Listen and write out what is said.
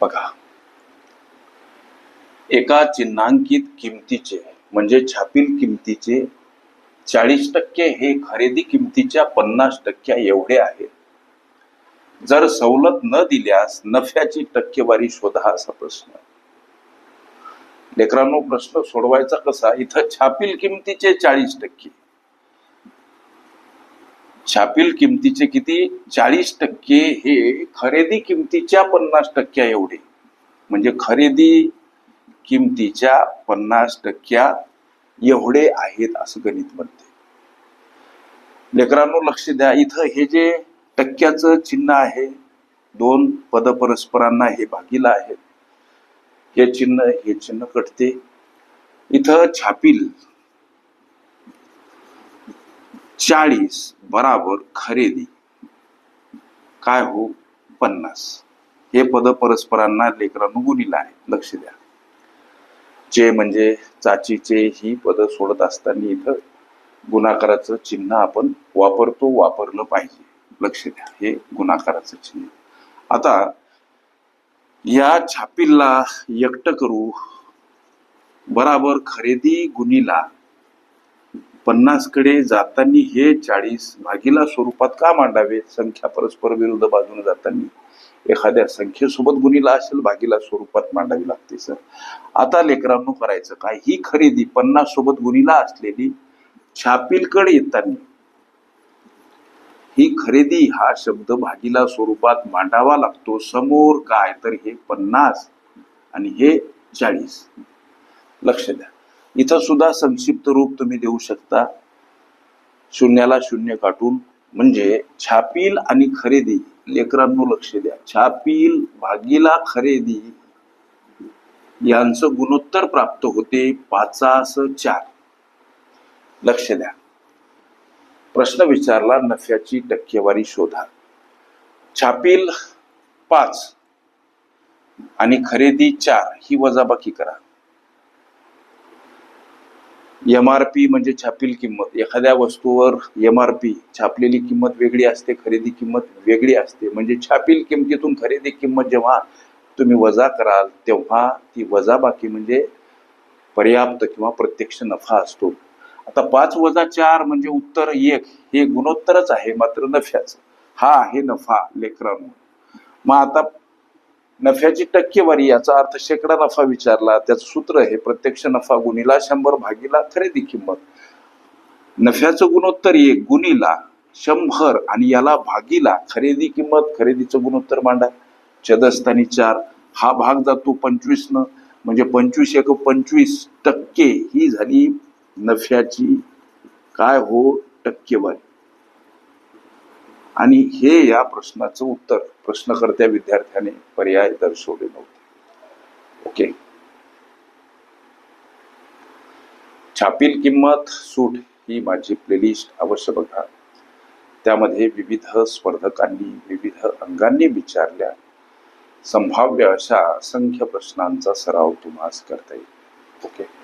बघा. एका चिन्हांकित किमतीचे म्हणजे छापील किमतीचे चाळीस टक्के हे खरेदी किमतीच्या पन्नास टक्क्या एवढे आहेत जर सवलत न दिल्यास नफ्याची टक्केवारी शोधा असा प्रश्न. लेकरांनो प्रश्न सोडवायचा कसा? इथं छापील किमतीचे चाळीस टक्के. छापील किमतीचे किती? चाळीस टक्के हे खरेदी किमतीच्या पन्नास टक्क्या एवढे. म्हणजे खरेदी किमतीच्या पन्नास टक्क्या एवढे आहेत असं गणित म्हणते. लेकरांनो लक्ष द्या. इथं हे जे टक्क्याचं चिन्ह आहे दोन पद परस्परांना हे भागीला आहेत हे चिन्ह हे चिन्ह कटते. इथं छापील चाळीस बराबर खरेदी. काय हो? पन्नास. हे पद परस्परांना लेकरांनो गुणीला आहे. लक्ष द्या. चे म्हणजे चाचीचे ही पद सोडत असताना इथं गुणाकाराचं चिन्ह आपण वापरतो वापरलं पाहिजे. लक्ष द्या. हे गुणाकाराचं चिन्ह. आता या छापीला एकट करू. बराबर खरेदी गुणीला पन्नासकडे जाताना हे चाळीस भागीला स्वरूपात का मांडावे? संख्या परस्पर विरुद्ध बाजूने जाताना एखाद्या संख्येसोबत गुणीला असेल भागीला स्वरूपात मांडावी लागते सर. आता लेकरांनो करायचं काय? ही खरेदी पन्नास सोबत गुणीला असलेली छापीलकडे येताना ही खरेदी हा शब्द भागीला स्वरूपात मांडावा लागतो. समोर काय? तर हे पन्नास आणि हे चाळीस. लक्ष द्या. इथं सुद्धा संक्षिप्त रूप तुम्ही देऊ शकता. शून्याला शून्य काटून म्हणजे छापील आणि खरेदी. लेकरांनो लक्ष द्या. छापील भागीला खरेदी यांचं गुणोत्तर प्राप्त होते पाचास चार. लक्ष द्या. प्रश्न विचारला नफ्याची टक्केवारी शोधा. छापील पाच आणि खरेदी चार ही वजाबाकी करा. एम आर पी म्हणजे छापील किंमत. एखाद्या वस्तूवर एम आर पी छापलेली किंमत वेगळी असते खरेदी किंमत वेगळी असते. म्हणजे छापील किंमतीतून खरेदी किंमत जेव्हा तुम्ही वजा कराल तेव्हा ती वजाबाकी म्हणजे पर्याप्त किंवा प्रत्यक्ष नफा असतो. आता पाच वजा चार म्हणजे उत्तर एक हे गुणोत्तरच आहे मात्र नफ्याचं. हा आहे नफा लेकरांनो. मग आता नफ्याची टक्केवारी याचा अर्थ शेकडा नफा विचारला. त्याचं सूत्र हे प्रत्यक्ष नफा गुणीला शंभर भागीला खरेदी किंमत. नफ्याचं गुणोत्तर एक गुणीला शंभर आणि याला भागीला खरेदी किंमत. खरेदीचं गुणोत्तर मांडा. चदस्थानी चार हा भाग जातो पंचवीस न म्हणजे पंचवीस एक पंचवीस टक्के ही झाली नफ्याची काय हो टक्केवारी. आणि हे या प्रश्नाचं उत्तर प्रश्नकर्त्या विद्यार्थ्याने पर्याय दर्शवले नव्हते. ओके? छापील किंमत सूट ही माझी प्लेलिस्ट अवश्य बघा. त्यामध्ये विविध स्पर्धकांनी विविध अंगांनी विचारल्या. संभाव्य अशा असंख्य प्रश्नांचा सराव तुम्हाला करता येईल. ओके?